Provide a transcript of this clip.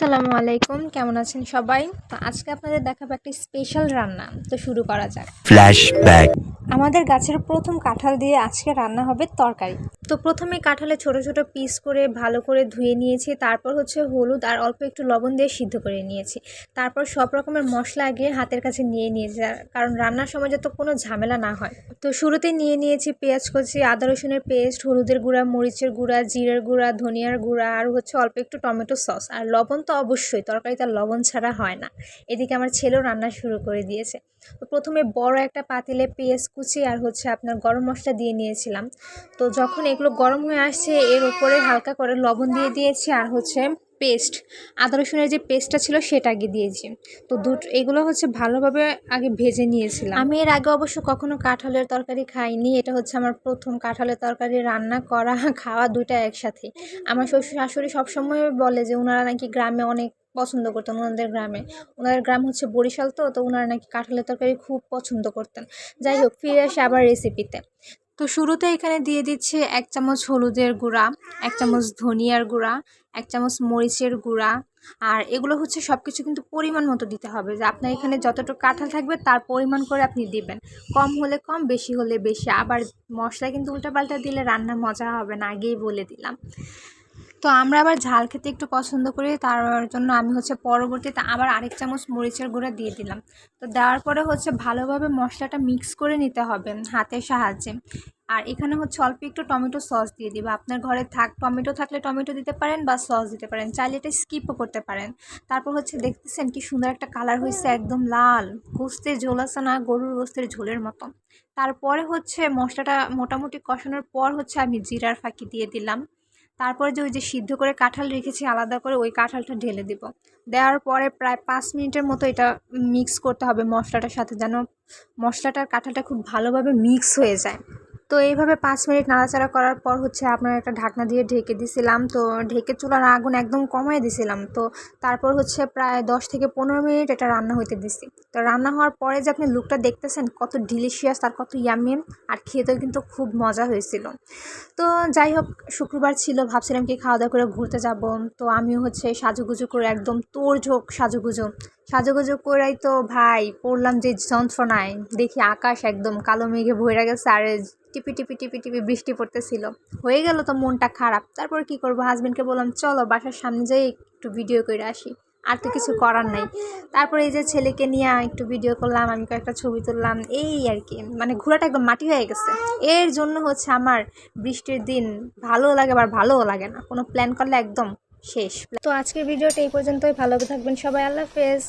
আসসালামু আলাইকুম কেমন আছেন সবাই? তো আজকে আপনাদের দেখাবো একটি স্পেশাল রান্না তো শুরু করা যাক। Flashback আমাদের গাছের প্রথম কাঁঠাল দিয়ে আজকে রান্না হবে তরকারি। তো প্রথমে কাঁঠালে ছোট ছোট পিস করে ভালো করে ধুয়ে নিয়েছি তারপর হচ্ছে হলুদ আর অল্প একটু লবণ দিয়ে সিদ্ধ করে নিয়েছি। তারপর সব রকমের মশলা আগে হাতের কাছে নিয়ে নিয়েছি কারণ রান্নার সময় যাতে কোনো ঝামেলা না হয়। তো শুরুতে নিয়ে নিয়েছি পেঁয়াজ কচি আদা রসুনের পেস্ট হলুদের গুঁড়া মরিচের গুঁড়া জিরের গুঁড়া ধনিয়ার গুঁড়া আর হচ্ছে অল্প একটু টমেটো সস। আর লবণ তো অবশ্যই তরকারিতে লবণ ছাড়া হয় না। এদিকে আমার ছেলেও রান্না শুরু করে দিয়েছে। তো প্রথমে বড় একটা পাতিলে পেঁয়াজ কুচি আর হচ্ছে আপনার গরম মশলা দিয়ে নিয়েছিলাম। তো যখন এগুলো গরম হয়ে আসছে, এর উপরে হালকা করে লবণ দিয়ে দিয়েছি আর হচ্ছে পেস্ট, আদা রসুনের যে পেস্টটা ছিল সেটা আগে দিয়েছি। তো দুটো এগুলো হচ্ছে ভালোভাবে আগে ভেজে নিয়েছিলাম। আমি এর আগে অবশ্য কখনো কাঁঠালের তরকারি খাইনি, এটা হচ্ছে আমার প্রথম কাঁঠালের তরকারি রান্না করা, খাওয়া দুইটা একসাথে। আমার শ্বশুর শাশুড়ি সবসময় বলে যে ওনারা নাকি গ্রামে অনেক পছন্দ করতেন ওনাদের গ্রামে। ওনাদের গ্রাম হচ্ছে বরিশাল তো তো ওনারা নাকি কাঁঠালের তরকারি খুব পছন্দ করতেন। যাই হোক, ফিরে আসে আবার রেসিপিতে তো শুরুতে এখানে দিয়ে দিচ্ছে এক চামচ হলুদের গুঁড়া, এক চামচ ধনিয়ার গুঁড়া, এক চামচ মরিচের গুঁড়া। আর এগুলো হচ্ছে সব কিছু কিন্তু পরিমাণ মতো দিতে হবে। যে আপনার এখানে যতটুকু কাঁঠাল থাকবে তার পরিমাণ করে আপনি দিবেন। কম হলে কম, বেশি হলে বেশি। আবার মশলা কিন্তু উল্টাপাল্টা দিলে রান্না মজা হবে না, আগেই বলে দিলাম। তো আমরা আবার ঝাল খেতে একটু পছন্দ করি, তার জন্য আমি হচ্ছে পরবর্তীতে আবার আরেক চামচ মরিচের গুঁড়া দিয়ে দিলাম। তো দেওয়ার পরে হচ্ছে ভালোভাবে মশলাটা মিক্স করে নিতে হবে হাতের সাহায্যে। আর এখানে হচ্ছে অল্প একটু টমেটো সস দিয়ে দিবে। আপনার ঘরে থাক, টমেটো থাকলে টমেটো দিতে পারেন বা সস দিতে পারেন, চাইলে এটা স্কিপও করতে পারেন। তারপর হচ্ছে দেখতেছেন কি সুন্দর একটা কালার হয়েছে একদম লাল, গোস্তের ঝোল আছে না, গরুর গোস্তের ঝোলের মতো। তারপরে হচ্ছে মশলাটা মোটামুটি কষানোর পর হচ্ছে আমি জিরার ফাঁকি দিয়ে দিলাম। তারপরে যে ওই যে সিদ্ধ করে কাঁঠাল রেখেছি, আলাদা করে ওই কাঁঠালটা ঢেলে দিব। দেওয়ার পরে প্রায় পাঁচ মিনিটের মতো এটা মিক্স করতে হবে মশলাটার সাথে, যেন মশলাটার কাঁঠালটা খুব ভালোভাবে মিক্স হয়ে যায়। তো এইভাবে পাঁচ মিনিট নাড়াচাড়া করার পর হচ্ছে আপনার একটা ঢাকনা দিয়ে ঢেকে দিছিলাম। তো ঢেকে চুলার আগুন একদম কমায় দিছিলাম। তো তারপর হচ্ছে প্রায় দশ থেকে পনেরো মিনিট এটা রান্না হইতে দিছি। তো রান্না হওয়ার পরে যে আপনি লুকটা দেখতেছেন, কত ডিলিশিয়াস আর কত ইয়ামি আর খেতেও কিন্তু খুব মজা হয়েছিল। তো যাই হোক, শুক্রবার ছিল, ভাবছিলাম কি খাওয়া দাওয়া করে ঘুরতে যাব। তো আমিও হচ্ছে সাজুগুজু করে একদম তোর ঝোঁক সাজুগুজু সাজুগুজু করাই তো ভাই পড়লাম যে যন্ত্রণায়। দেখি আকাশ একদম কালো মেঘে ভরে গেছে আর টিপি টিপি টিপি টিপি বৃষ্টি পড়তেছিল। হয়ে গেল তো মনটা খারাপ। তারপর কি করব? হাজব্যান্ডকে বললাম, চলো বাসার সামনে যাই একটু ভিডিও করে আসি। আর তো কিছু করার নাই। তারপরে এই যে ছেলেকে নিয়ে একটু ভিডিও করলাম, আমি কয়েকটা ছবি তুললাম, এই আর কি। মানে ঘোরাটা একদম মাটি হয়ে গেছে। এর জন্য হচ্ছে আমার বৃষ্টির দিন ভালোও লাগে আবার ভালোও লাগে না। কোনো প্ল্যান করলে একদম শেষ। তো আজকের ভিডিওটা এই পর্যন্তই। ভালো থাকবেন সবাই। আল্লাহ হাফেজ।